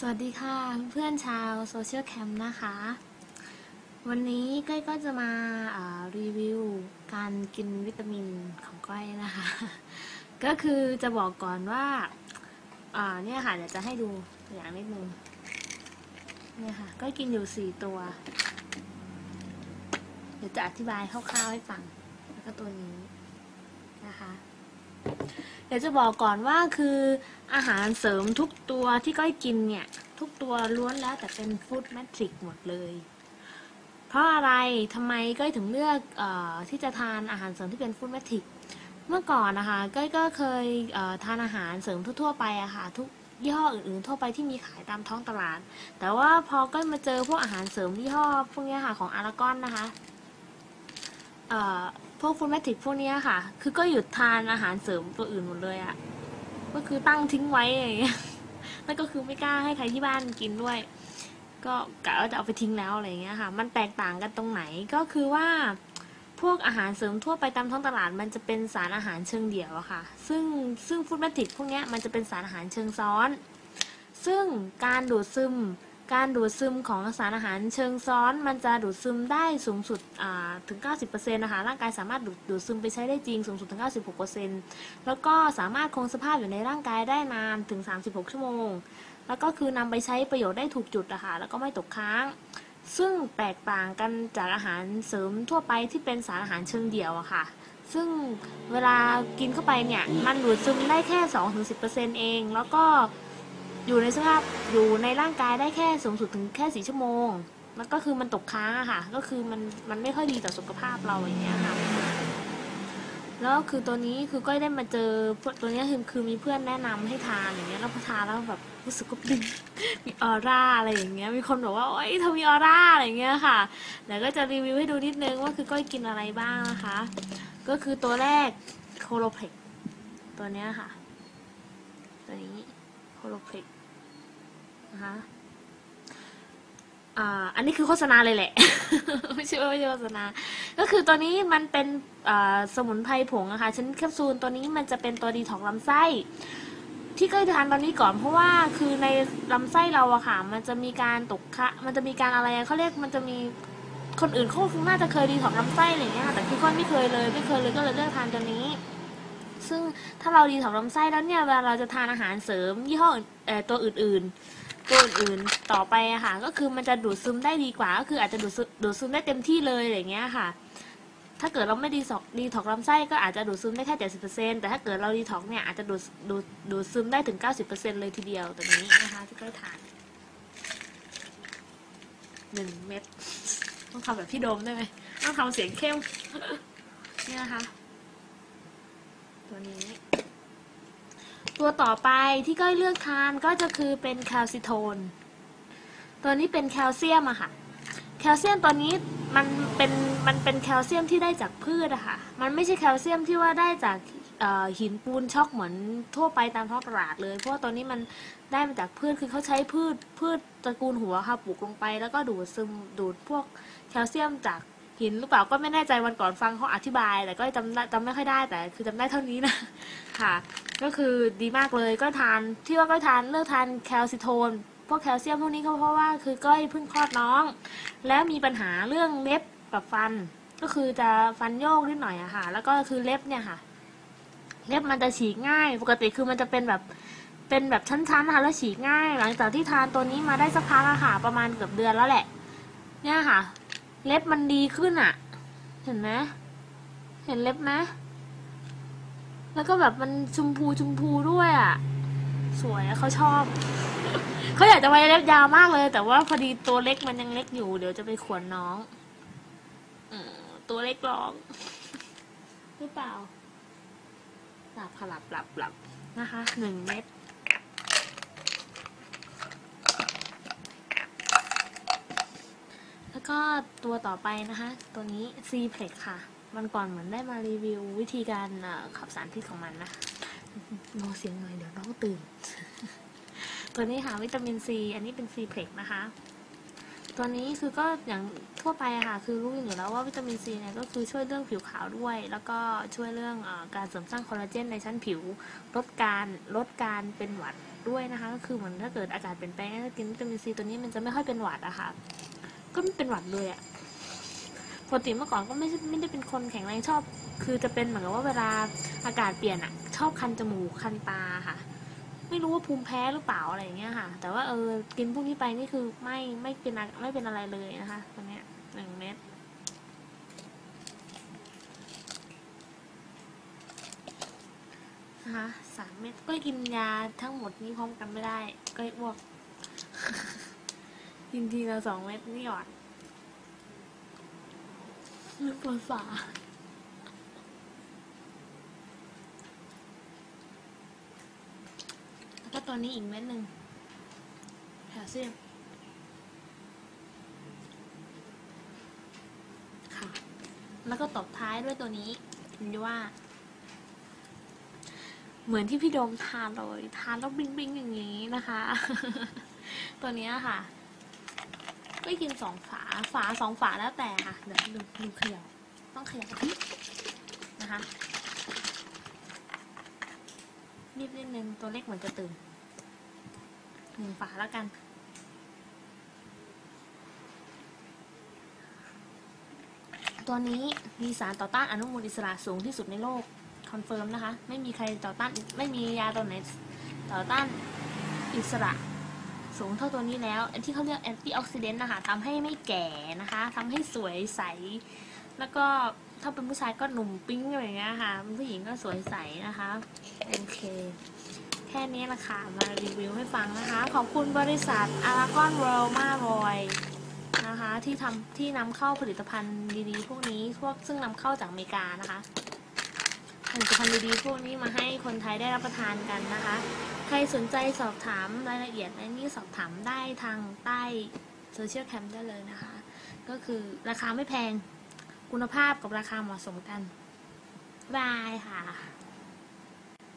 สวัสดีค่ะเพื่อนชาวโซเชียลแคมป์นะคะ วันนี้ก้อยก็จะมาารีวิวการกินวิตามินของก้อยนะคะ ก็คือจะบอกก่อนว่าเนี่ยค่ะเดี๋ยวจะให้ดูอย่างนิดนึงเนี่ยค่ะก้อยกินอยู่สี่ตัว เดี๋ยวจะอธิบายคร่าวๆให้ฟังแล้วก็ตัวนี้นะคะ เดี๋ยวจะบอกก่อนว่าคืออาหารเสริมทุกตัวที่ก้อยกินเนี่ย ทุกตัวล้วนแล้วแต่เป็นฟู้ดแมทริกหมดเลย เพราะอะไรทำไมก้อยถึงเลือกออที่จะทานอาหารเสริมที่เป็นฟู้ดแมทริกเมื่อก่อนนะคะก้อยก็เคยเทานอาหารเสริมทั่วๆไปอะค่ะทุกยี่ห้ออื่นๆทั่วไปที่มีขายตามท้องตลาด แต่ว่าพอก้อยมาเจอพวกอาหารเสริมยี่ห้อพวกนี้ค่ะของอารากอนนะคะ พวกฟูดแมทริกพวกเนี้ยค่ะ คือก็หยุดทานอาหารเสริมตัวอื่นหมดเลยอะก็คือตั้งทิ้งไว้อย่างเงี้ยแล้วก็คือไม่กล้าให้ใครที่บ้านกินด้วย ก็กะว่าจะเอาไปทิ้งแล้วอะไรเงี้ยค่ะ มันแตกต่างกันตรงไหนก็คือว่าพวกอาหารเสริมทั่วไปตามท้องตลาดมันจะเป็นสารอาหารเชิงเดี่ยวอะค่ะ ซึ่งซึ่งฟูดแมทริกพวกเนี้ยมันจะเป็นสารอาหารเชิงซ้อน ซึ่งการดูดซึม การดูดซึมของสารอาหารเชิงซ้อนมันจะดูดซึมได้สูงสุดอ่าถึง 90%นะคะร่างกายสามารถดูดดูดซึมไปใช้ได้จริงสูงสุดถึง 96%แล้วก็สามารถคงสภาพอยู่ในร่างกายได้นานถึง 36 ชั่วโมง แล้วก็คือนำไปใช้ประโยชน์ได้ถูกจุดนะคะแล้วก็ไม่ตกค้าง ซึ่งแตกต่างกันจากอาหารเสริมทั่วไปที่เป็นสารอาหารเชิงเดี่ยวอะค่ะซึ่งเวลากินเข้าไปเนี่ยมันดูดซึมได้แค่ 2-10%เอง แล้วก็ อยู่ในสภาพอยู่ในร่างกายได้แค่สูงสุดถึงแค่สี่ชั่วโมง แล้วก็คือมันตกค้างอะค่ะ ก็คือมันมันไม่ค่อยดีต่อสุขภาพเราอย่างเงี้ยค่ะ แล้วคือตัวนี้คือก็ได้มาเจอตัวเนี้ยคือคือมีเพื่อนแนะนำให้ทานอย่างเงี้ยแล้วพอทานแล้วแบบรู้สึกว่าเป็นมีออร่าอะไรอย่างเงี้ย มีคนบอกว่าโอ๊ยเธอมีออร่าอะไรอย่างเงี้ยค่ะเดี๋ยวก็จะรีวิวให้ดูนิดนึงว่าคือก้อยกินอะไรบ้างนะคะ ก็คือตัวแรกโคโลเพกตัวเนี้ยค่ะ ตัวนี้ โคโลเพกนะคะอ่าอันนี้คือโฆษณาเลยแหละ ไม่ใช่ว่าไม่ใช่โฆษณา ก็คือตัวนี้มันเป็นสมุนไพรผงอะค่ะชนิดแคปซูลตัวนี้มันจะเป็นตัวดีท็อกลำไส้ ที่เคยทานตอนนี้ก่อนเพราะว่าคือในลำไส้เราอะค่ะ มันจะมีการตกคะมันจะมีการอะไรเขาเรียกมันจะมีคนอื่นเขาคงน่าจะเคยดีท็อกลำไส้อะไรเงี้ยแต่คือก้อยไม่เคยเลยไม่เคยเลยก็เลยเลือกทานตัวนี้ ซึ่งถ้าเราดีท็อกลำไส้แล้วเนี่ยเวลาเราจะทานอาหารเสริมยี่ห้ออื่นเอ่อตัวอื่นๆ ตัวอื่นๆต่อไปอะค่ะก็คือมันจะดูดซึมได้ดีกว่า ก็คืออาจจะดูดซึมดูดซึมได้เต็มที่เลยอย่างเงี้ยค่ะ ถ้าเกิดเราไม่ดีท็อกดีท็อกลำไส้ก็อาจจะดูดซึมได้แค่เจ็ดสิบเปอร์เซ็นแต่ถ้าเกิดเราดีท็อกเนี่ยอาจจะดูดดูดดูดซึมได้ถึงเก้าสิบเปอร์เซ็นเลยทีเดียวตัวนี้นะคะที่ก้ทานหนึ่งเม็ดต้องทำแบบพี่โดมได้ไหมต้องทำเสียงเข้มเนี่ยนะคะ ตัวนี้ ตัวต่อไปที่ก้อยเลือกทานก็จะคือเป็นแคลซิโทน ตัวนี้เป็นแคลเซียมอะค่ะ แคลเซียมตัวนี้มันเป็นมันเป็นแคลเซียมที่ได้จากพืชอะค่ะ มันไม่ใช่แคลเซียมที่ว่าได้จากหินปูนช็อกเหมือนทั่วไปตามท้องตลาดเลย เพราะว่าตัวนี้มันได้มาจากพืชคือเขาใช้พืชพืชตระกูลหัวค่ะปลูกลงไป แล้วก็ดูดซึมดูดพวกแคลเซียมจาก หินหรือเปล่าก็ไม่แน่ใจวันก่อนฟังเขาอธิบาย แต่ก็จำได้จำไม่ค่อยได้แต่ คือจำได้เท่านี้นะค่ะ ก็คือดีมากเลยก็ทานที่ว่าก็ทานเลือกทานแคลซิโทนพวกแคลเซียมพวกนี้ก็เพราะว่าคือก้อยเพิ่งคลอดน้อง แล้วมีปัญหาเรื่องเล็บกับฟัน ก็คือจะฟันโยกนิดหน่อยอะค่ะ แล้วก็คือเล็บเนี่ยค่ะ เล็บมันจะฉีกง่าย ปกติคือมันจะเป็นแบบเป็นแบบชั้นๆนะคะแล้วฉีกง่าย หลังจากที่ทานตัวนี้มาได้สักพักอะค่ะ ประมาณเกือบเดือนแล้วแหละ เนี่ยค่ะ เล็บมันดีขึ้นอะเห็นไหมเห็นเล็บไหมแล้วก็แบบมันชมพูชมพูด้วยอะสวยอะเขาชอบเขาอยากจะไว้เล็บยาวมากเลย แต่ว่าพอดีตัวเล็กมันยังเล็กอยู่เดี๋ยวจะไปขวนน้องอตัวเล็กร้องหรือเปล่าหลับค่ะหลับหลับหลับนะคะหนึ่งเม็ดแล้ว ก็ตัวต่อไปนะคะ ตัวนี้ซีเพล็กค่ะวันก่อนเหมือนได้มารีวิววิธีการเอ่อขับสารพิษของมันนะโนเสียงหน่อยเดี๋ยวน้องตื่น ตัวนี้ค่ะวิตามินซีอันนี้เป็นซีเพล็กนะคะ ตัวนี้คือก็อย่างทั่วไปอะค่ะ คือรู้อยู่แล้วว่าวิตามินซีเนี่ยก็คือช่วยเรื่องผิวขาวด้วย แล้วก็ช่วยเรื่องเออการเสริมสร้างคอลลาเจนในชั้นผิว ลดการลดการเป็นหวัดด้วยนะคะ ก็คือเหมือนถ้าเกิดอากาศเปลี่ยนแปลงถ้ากินวิตามินซีตัวนี้มันจะไม่ค่อยเป็นหวัดอะค่ะ ก็ไม่เป็นหวัดเลยอะปกติเมื่อก่อนก็ไม่ใช่ไม่ได้เป็นคนแข็งแรงชอบ คือจะเป็นเหมือนกับว่าเวลาอากาศเปลี่ยนอะชอบคันจมูกคันตาค่ะ ไม่รู้ว่าภูมิแพ้หรือเปล่าอะไรอย่างเงี้ยค่ะ แต่ว่าเออกินพวกนี้ไปนี่คือไม่ไม่เป็นอะไม่เป็นอะไรเลยนะคะตัวเนี้ยหนึ่งเม็ดนะคะสามเม็ดก็กินยาทั้งหมดนี้พร้อมกันไม่ได้ ก็อ้วก กินทีละสองเม็ดนี่ก่อนนึกภาษาแล้วก็ตัวนี้อีกเม็ดหนึ่งแคลเซียมค่ะ แล้วก็ตบท้ายด้วยตัวนี้คุณว่า เหมือนที่พี่โดมทานเลย ทานแล้วบิงบิงอย่างนี้นะคะ ตัวนี้ค่ะ ก็กินสองฝา ฝาสองฝาแล้วแต่ค่ะ เดี๋ยวดูดูเขย่าต้องเขย่านิดนะคะนิดนิดนึงตัวเล็กเหมือนจะตื่นหนึ่งฝาแล้วกัน ตัวนี้มีสารต่อต้านอนุมูลอิสระสูงที่สุดในโลก คอนเฟิร์มนะคะ ไม่มีใครต่อต้าน ไม่มียาตัวไหนต่อต้านอิสระ สูงเท่าตัวนี้แล้วที่เขาเรียกแอนตี้ออกซิเดนต์นะคะทำให้ไม่แก่นะคะทำให้สวยใส แล้วก็ถ้าเป็นผู้ชายก็หนุ่มปิ๊งอะไรอย่างเงี้ยค่ะเป็นผู้หญิงก็สวยใสนะคะโอเคแค่นี้ละค่ะมารีวิวให้ฟังนะคะ ขอบคุณบริษัทอารากอนเวลมารอยนะคะที่ทำที่นำเข้าผลิตภัณฑ์ดีๆ พวกนี้พวกซึ่งนำเข้าจากอเมริกานะคะผลิตภัณฑ์ดีๆพวกนี้มาให้คนไทยได้รับประทานกันนะคะ ใครสนใจสอบถามรายละเอียดในนี้สอบถามได้ทางใต้โซเชียลแคมได้เลยนะคะ ก็คือราคาไม่แพงคุณภาพกับราคาเหมาะสมกันบายค่ะ